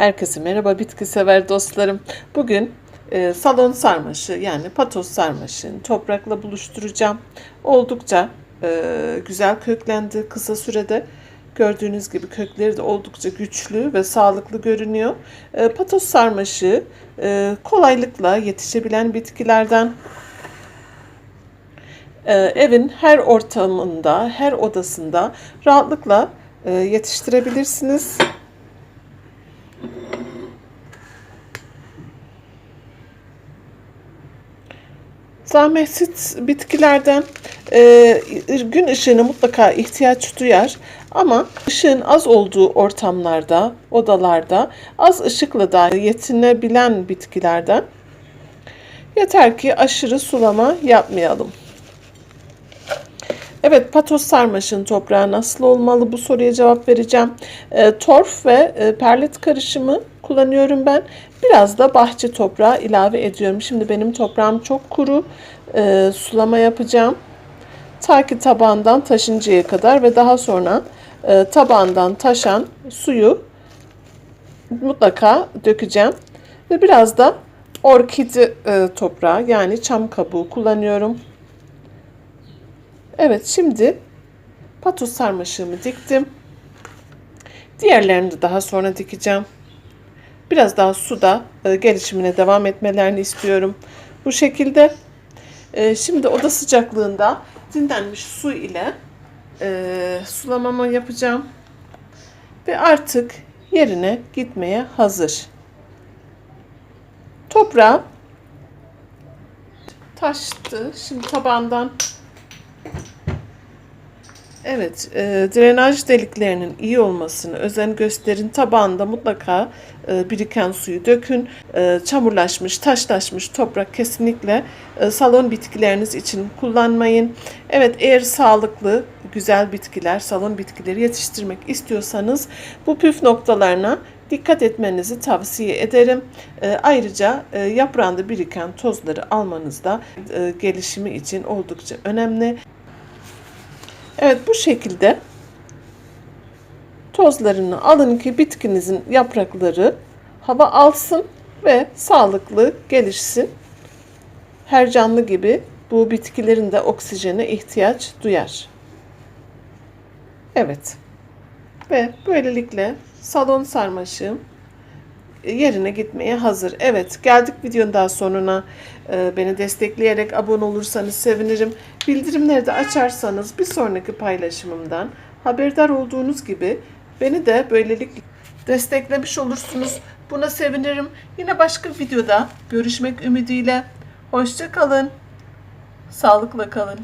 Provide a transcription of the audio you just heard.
Herkese merhaba bitki sever dostlarım. Bugün e, salon sarmaşı yani patos sarmaşını toprakla buluşturacağım. Oldukça e, güzel köklendi kısa sürede. Gördüğünüz gibi kökleri de oldukça güçlü ve sağlıklı görünüyor. E, patos sarmaşı e, kolaylıkla yetişebilen bitkilerden e, evin her ortamında, her odasında rahatlıkla e, yetiştirebilirsiniz. Zahmetsiz bitkilerden e, gün ışığına mutlaka ihtiyaç duyar ama ışığın az olduğu ortamlarda, odalarda az ışıkla da yetinebilen bitkilerden yeter ki aşırı sulama yapmayalım. Evet, patos sarmaşın toprağı nasıl olmalı bu soruya cevap vereceğim. E, torf ve e, perlit karışımı kullanıyorum ben. Biraz da bahçe toprağı ilave ediyorum. Şimdi benim toprağım çok kuru. E, sulama yapacağım. Ta ki tabağından taşıncaya kadar ve daha sonra e, tabağından taşan suyu mutlaka dökeceğim. Ve biraz da orkidi e, toprağı yani çam kabuğu kullanıyorum. Evet şimdi patos sarmaşığımı diktim. Diğerlerini de daha sonra dikeceğim. Biraz daha suda e, gelişimine devam etmelerini istiyorum. Bu şekilde e, şimdi oda sıcaklığında dinlenmiş su ile e, sulamamı yapacağım. Ve artık yerine gitmeye hazır. Toprağı taştı. Şimdi tabandan Evet, e, drenaj deliklerinin iyi olmasını özen gösterin. Tabağında mutlaka e, biriken suyu dökün. E, çamurlaşmış, taşlaşmış toprak kesinlikle e, salon bitkileriniz için kullanmayın. Evet, eğer sağlıklı, güzel bitkiler, salon bitkileri yetiştirmek istiyorsanız bu püf noktalarına dikkat etmenizi tavsiye ederim. E, ayrıca e, yaprağında biriken tozları almanız da e, gelişimi için oldukça önemli. Evet bu şekilde tozlarını alın ki bitkinizin yaprakları hava alsın ve sağlıklı gelişsin. Her canlı gibi bu bitkilerin de oksijene ihtiyaç duyar. Evet. Ve böylelikle salon sarmaşığım yerine gitmeye hazır. Evet geldik videonun daha sonuna. Ee, beni destekleyerek abone olursanız sevinirim. Bildirimleri de açarsanız bir sonraki paylaşımımdan haberdar olduğunuz gibi beni de böylelikle desteklemiş olursunuz. Buna sevinirim. Yine başka videoda görüşmek ümidiyle. Hoşça kalın. Sağlıkla kalın.